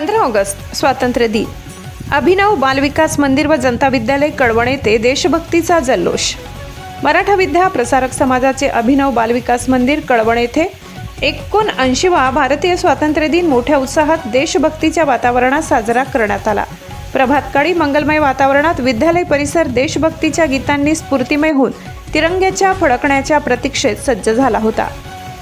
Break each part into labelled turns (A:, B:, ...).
A: पंधरा ऑगस्ट स्वातंत्र्य दिन. अभिनव बालविकास मंदिर व जनता विद्यालय कळवण येथे देशभक्तीचा जल्लोष. मराठा विद्या प्रसारक समाजाचे अभिनव बालविकास मंदिर कळवण येथे एकोणऐंशीवा भारतीय स्वातंत्र्य दिन मोठ्या उत्साहात देशभक्तीच्या वातावरणात साजरा करण्यात आला. प्रभातकाळी मंगलमय वातावरणात विद्यालय परिसर देशभक्तीच्या गीतांनी स्फूर्तिमय होऊन तिरंग्याच्या फडकण्याच्या प्रतीक्षेत सज्ज झाला होता.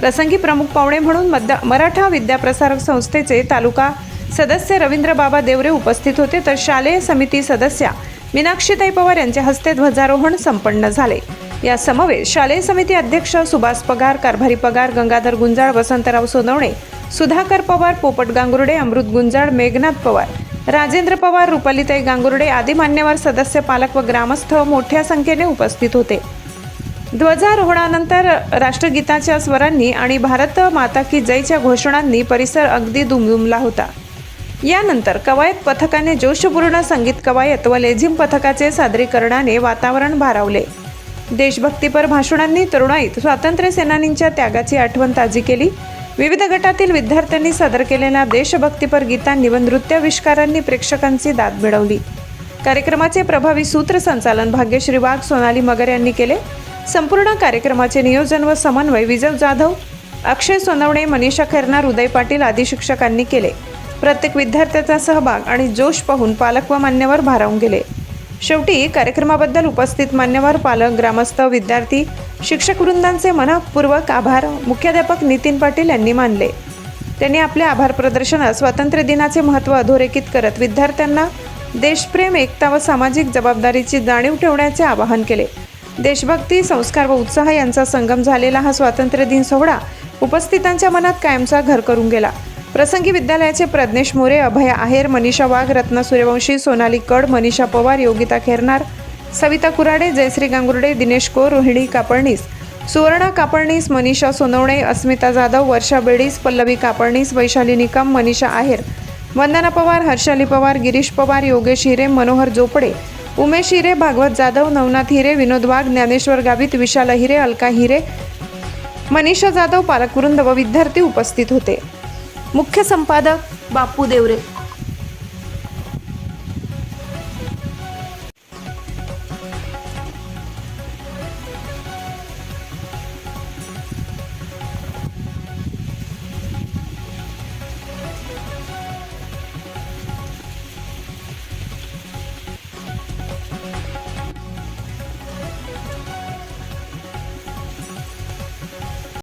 A: प्रसंगी प्रमुख पाहुणे म्हणून मध्य मराठा विद्याप्रसारक संस्थेचे तालुका सदस्य रवींद्र बाबा देवरे उपस्थित होते तर शालेय समिती सदस्या मीनाक्षीताई पवार यांच्या हस्ते ध्वजारोहण संपन्न झाले. या समवेत शालेय समिती अध्यक्ष सुभाष पगार कारभारी पगार गंगाधर गुंजाळ वसंतराव सोनवणे सुधाकर पवार पोपट गांगुर्डे अमृत गुंजाळ मेघनाथ पवार राजेंद्र पवार रुपालीताई गांगुर्डे आदी मान्यवर सदस्य पालक व ग्रामस्थ मोठ्या संख्येने उपस्थित होते. ध्वजारोहणानंतर राष्ट्रगीताच्या स्वरांनी आणि भारत माता की जयच्या घोषणांनी परिसर अगदी दुमदुमला होता. यानंतर कवायत पथकाने जोशपूर्ण संगीत कवायत व लेझिम पथकाचे सादरीकरणाने वातावरण भारावले. देशभक्तीपर भाषणांनी तरुणाईत स्वातंत्र्य सेनानींच्या त्यागाची आठवण ताजी केली. विविध गटातील विद्यार्थ्यांनी सादर केलेल्या देशभक्तीपर गीतांनी व नृत्याविष्कारांनी प्रेक्षकांची दाद मिळवली. कार्यक्रमाचे प्रभावी सूत्रसंचालन भाग्यश्री वाघ सोनाली मगर यांनी केले. संपूर्ण कार्यक्रमाचे नियोजन व समन्वय विजय जाधव अक्षय सोनवणे मनीषा खैरनार उदय पाटील आदी शिक्षकांनी केले. प्रत्येक विद्यार्थ्याचा सहभाग आणि जोश पाहून पालक व मान्यवर भारावून गेले. शेवटी कार्यक्रमाबद्दल उपस्थित मान्यवर पालक ग्रामस्थ विद्यार्थी शिक्षक वृंदांचे मनपूर्वक आभार मुख्याध्यापक नितीन पाटील यांनी मानले. त्यांनी आपल्या आभार प्रदर्शनात स्वातंत्र्य दिनाचे महत्त्व अधोरेखित करत विद्यार्थ्यांना देशप्रेम एकता व सामाजिक जबाबदारीची जाणीव ठेवण्याचे आवाहन केले. देशभक्ती संस्कार व उत्साह यांचा संगम झालेला हा स्वातंत्र्य दिन सोहळा उपस्थितांच्या मनात कायमचा घर करून गेला. प्रसंगी विद्यालयाचे प्रज्ञेश मोरे अभय आहेर मनीषा वाघ रत्न सूर्यवंशी सोनाली कड मनीषा पवार योगिता खेरनार सविता कुराडे जयश्री गांगुर्डे दिनेश कोर रोहिणी कापडणीस सुवर्णा कापडणीस मनीषा सोनवणे अस्मिता जाधव वर्षा बेडीस पल्लवी कापडणीस वैशाली निकम मनीषा आहेर वंदना पवार हर्षाली पवार गिरीश पवार योगेश हिरे मनोहर जोपडे उमेश हिरे भागवत जाधव नवनाथ हिरे विनोद वाघ ज्ञानेश्वर गावित विशाल हिरे अलका हिरे मनीषा जाधव पालकवृंद व विद्यार्थी उपस्थित होते. मुख्य संपादक बापू देवरे.